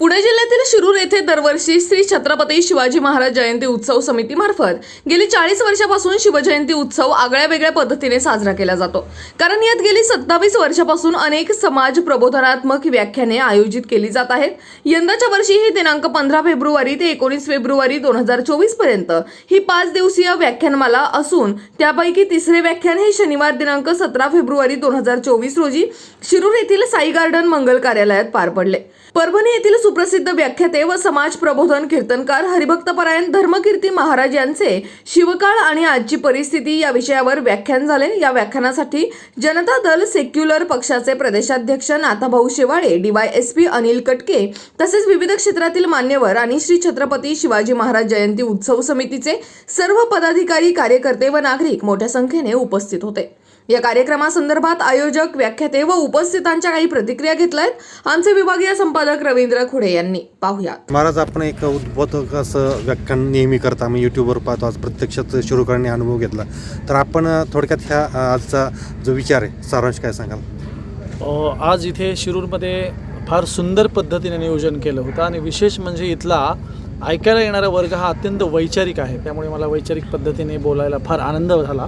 पुणे जिल्ह्यातील शिरूर येथे दरवर्षी श्री छत्रपती शिवाजी महाराज जयंती उत्सव समितीमार्फत गेली चाळीस वर्षापासून शिवजयंती उत्सव आगळ्या वेगळ्या पद्धतीने साजरा केला जातो. कारण यात गेली सत्तावीस वर्षापासून अनेक समाज प्रबोधनात्मक व्याख्याने आयोजित केली जात आहेत. यंदाच्या वर्षी ही दिनांक पंधरा फेब्रुवारी ते एकोणीस फेब्रुवारी दोन हजार चोवीसपर्यंत ही पाच दिवसीय व्याख्यानमाला असून त्यापैकी तिसरे व्याख्यान हे शनिवार दिनांक सतरा फेब्रुवारी दोन हजार चोवीस रोजी शिरूर येथील साई गार्डन मंगल कार्यालयात पार पडले. परभणी येथील सुप्रसिद्ध व्याख्याते व समाज प्रबोधन कीर्तनकार हरिभक्तपरायण धर्मकीर्ती महाराज यांचे शिवकाळ आणि आजची परिस्थिती या विषयावर व्याख्यान झाले. या व्याख्यानासाठी जनता दल सेक्युलर पक्षाचे प्रदेशाध्यक्ष नाथाभाऊ शेवाळे डीवायएसपी अनिल कटके तसेच विविध क्षेत्रातील मान्यवर आणि श्री छत्रपती शिवाजी महाराज जयंती उत्सव समितीचे सर्व पदाधिकारी कार्यकर्ते व नागरिक मोठ्या संख्येने उपस्थित होते. या कार्यक्रमासंदर्भात आयोजक व्याख्याते व उपस्थितांच्या काही प्रतिक्रिया घेतल्यात. आमचे विभागीय संपादक रवींद्र खुडे यांनी. पाहुयात. महाराज आपण एक उद्बोधक असं व्याख्यान नेहमी करता. आम्ही यूट्यूबवर पाहतो. आज प्रत्यक्षात शिरूकरांनी अनुभव घेतला. तर आपण थोडक्यात ह्या आजचा जो विचार आहे सारांश काय सांगाल? आज इथे शिरूरमध्ये फार सुंदर पद्धतीने नियोजन केलं होतं. आणि विशेष म्हणजे इथला ऐकायला येणारा वर्ग हा अत्यंत वैचारिक आहे. त्यामुळे मला वैचारिक पद्धतीने बोलायला फार आनंद झाला.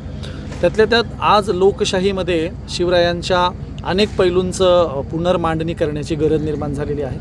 त्यातल्या त्यात आज लोकशाहीमध्ये शिवरायांच्या अनेक पैलूंचं पुनर्मांडणी करण्याची गरज निर्माण झालेली आहे.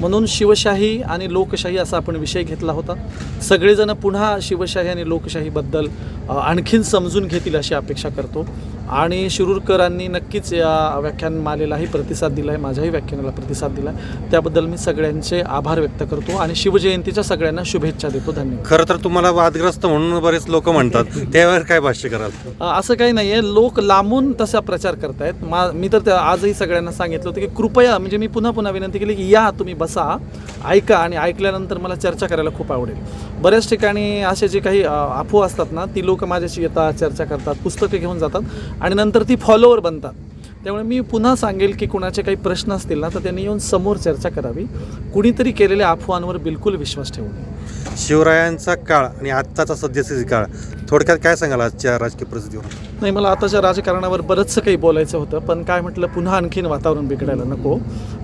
म्हणून शिवशाही आणि लोकशाही असा आपण विषय घेतला होता. सगळेजण पुन्हा शिवशाही आणि लोकशाहीबद्दल आणखीन समजून घेतील अशी अपेक्षा करतो. आणि शिरूरकरांनी नक्कीच या व्याख्यानमालेलाही प्रतिसाद दिला आहे माझ्याही व्याख्यानाला प्रतिसाद दिला आहे त्याबद्दल मी सगळ्यांचे आभार व्यक्त करतो आणि शिवजयंतीच्या सगळ्यांना शुभेच्छा देतो. धन्यवाद. खरं तर तुम्हाला वादग्रस्त म्हणून बरेच लोक म्हणतात. त्यावर काय भाष्य कराल? असं काही नाही आहे लोक लांबून तसा प्रचार करतायत. मा मी तर त्या आजही सगळ्यांना सांगितलं होतं की कृपया म्हणजे मी पुन्हा पुन्हा विनंती केली की या तुम्ही बसा ऐका आणि ऐकल्यानंतर मला चर्चा करायला खूप आवडेल. बऱ्याच ठिकाणी असे जे काही अफवा असतात ना ती लोक माझ्याशी येतात चर्चा करतात पुस्तकं घेऊन जातात आणि नंतर ती फॉलोवर बनतात. त्यामुळे मी पुन्हा सांगेल की कुणाचे काही प्रश्न असतील ना तर त्यांनी येऊन समोर चर्चा करावी. कुणीतरी केलेल्या अफवांवर बिलकुल विश्वास ठेवू नये. शिवरायांचा काळ आणि आत्ताचा सध्याचा काळ. थोडक्यात काय सांगाल आजच्या राजकीय परिस्थितीवर? नाही मला आताच्या राजकारणावर बरंचसं काही बोलायचं होतं पण काय म्हटलं पुन्हा आणखीन वातावरण बिघडायला नको.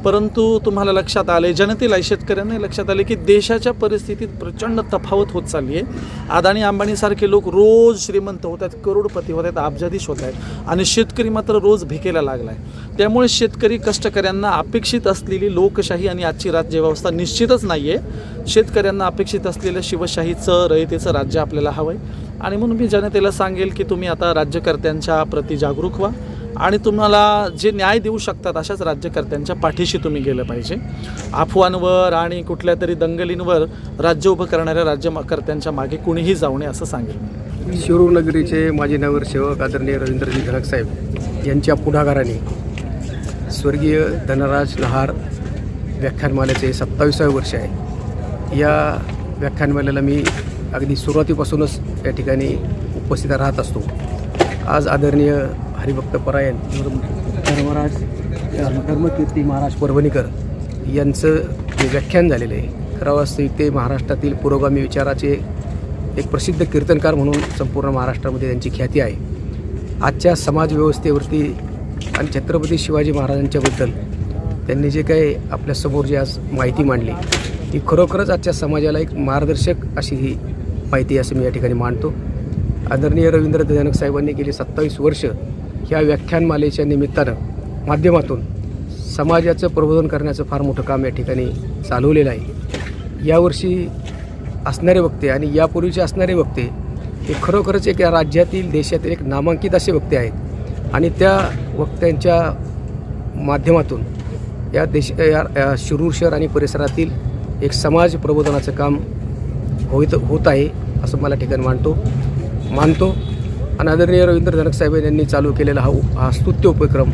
परंतु तुम्हाला लक्षात आले जनतेला शेतकऱ्यांना लक्षात आले की देशाच्या परिस्थितीत प्रचंड तफावत होत चालली आहे अदानी अंबानीसारखे लोक रोज श्रीमंत होत आहेत करोडपती होत आहेत अब्जाधीश होत आहेत आणि शेतकरी मात्र रोज भिकेला लागला आहे त्यामुळे शेतकरी कष्टकऱ्यांना अपेक्षित असलेली लोकशाही आणि आजची राज्यव्यवस्था निश्चितच नाही आहे शेतकऱ्यांना अपेक्षित असलेली शिवशाहीचं रयतेचं राज्य आपल्याला हवं आहे आणि म्हणून मी जनतेला सांगेल की तुम्ही आता राज्यकर्त्यांच्या प्रति जागरूक व्हा. आणि तुम्हाला जे न्याय देऊ शकतात अशाच राज्यकर्त्यांच्या पाठीशी तुम्ही गेलं पाहिजे. अफवांवर आणि कुठल्या तरी दंगलींवर राज्य उभं करणाऱ्या राज्यकर्त्यांच्या मागे कुणीही जाऊ नये असं सांगेल मी. माजी नगरसेवक आदरणीय रवींद्रजी धनक साहेब यांच्या पुढाकाराने स्वर्गीय धनराज लहार व्याख्यानमालेचे सत्तावीसावे वर्ष आहे. या व्याख्यानमालेला मी अगदी सुरुवातीपासूनच या ठिकाणी उपस्थित राहत असतो. आज आदरणीय हरिभक्त परायण धर्मराज धर्मकीर्ती महाराज परभणीकर यांचं जे व्याख्यान झालेलं आहे खरं वास्तविक ते महाराष्ट्रातील पुरोगामी विचाराचे एक प्रसिद्ध कीर्तनकार म्हणून संपूर्ण महाराष्ट्रामध्ये त्यांची ख्याती आहे. आजच्या समाजव्यवस्थेवरती आणि छत्रपती शिवाजी महाराजांच्याबद्दल त्यांनी जे काही आपल्यासमोर जी आज माहिती मांडली ती खरोखरच आजच्या समाजाला एक मार्गदर्शक अशी ही माहिती असं मी या ठिकाणी मांडतो आदरणीय रवींद्र धनक साहेबांनी गेली सत्तावीस वर्ष ह्या व्याख्यानमालेच्या निमित्तानं माध्यमातून समाजाचं प्रबोधन करण्याचं फार मोठं काम या ठिकाणी चालवलेलं आहे. यावर्षी असणारे वक्ते आणि यापूर्वीचे असणारे वक्ते हे खरोखरच एक या राज्यातील देशातील एक नामांकित असे वक्ते आहेत. आणि त्या वक्त्यांच्या माध्यमातून या देश या या शिरूर शहर आणि परिसरातील एक समाज प्रबोधनाचं काम होत होत आहे असं मला ठिकाण मानतो मानतो. आणि आदरणीय रवींद्र धनक साहेब यांनी चालू केलेला हा हा स्तुत्य उपक्रम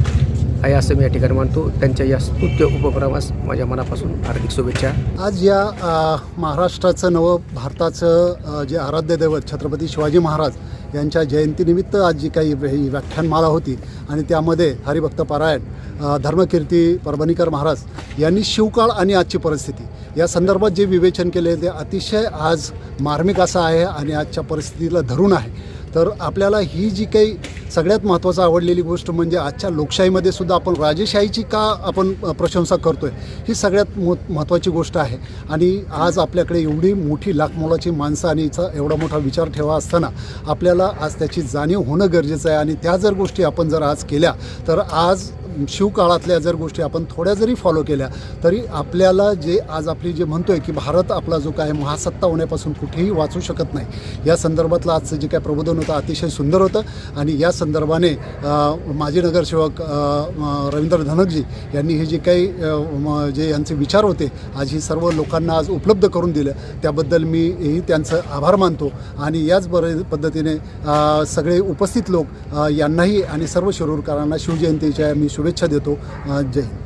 आहे असं मी या ठिकाणी मानतो. त्यांच्या या स्तुत्य उपक्रमास माझ्या मनापासून हार्दिक शुभेच्छा. आज या महाराष्ट्राचं नवं भारताचं जे आराध्य दैवत छत्रपती शिवाजी महाराज यांच्या जयंतीनिमित्त आज जी काही व्याख्यानमाला होती आणि त्यामध्ये हरिभक्त पारायण धर्मकीर्ती परभणीकर महाराज यांनी शिवकाळ आणि आजची परिस्थिती या संदर्भात जे विवेचन केले ते अतिशय आज मार्मिक असं आहे आणि आजच्या परिस्थितीला धरून आहे. तर आपल्याला ही जी काही सगळ्यात महत्त्वाचं आवडलेली गोष्ट म्हणजे आजच्या लोकशाहीमध्ये सुद्धा आपण राजेशाहीची का आपण प्रशंसा प्रशंसा करतोय ही सगळ्यात मो महत्त्वाची गोष्ट आहे. आणि आज आपल्याकडे एवढी मोठी लाखमोलाची माणसं आणि हिचा एवढा मोठा विचार ठेवा असताना आपल्याला आज त्याची जाणीव होणं गरजेचं आहे. आणि त्या जर गोष्टी आपण जर आज केल्या तर आज शिवकाळातल्या जर गोष्टी आपण थोड्या जरी फॉलो केल्या तरी आपल्याला जे आज आपली जे म्हणतो आहे की भारत आपला जो काय महासत्ता होण्यापासून कुठेही वाचू शकत नाही या संदर्भातलं आजचं जे काय प्रबोधन होतं अतिशय सुंदर होतं. आणि या संदर्भाने माजी नगरसेवक रवींद्र धनकजी यांनी हे जे काही म, जे यांचे विचार होते आज ही सर्व लोकांना आज उपलब्ध करून दिलं. त्याबद्दल मी ही त्यांचं आभार मानतो. आणि याच बरे पद्धतीने सगळे उपस्थित लोक यांनाही आणि सर्व शिरूरकरांना शिवजयंतीच्या मी शुभेच्छा देतो. जय हिंद.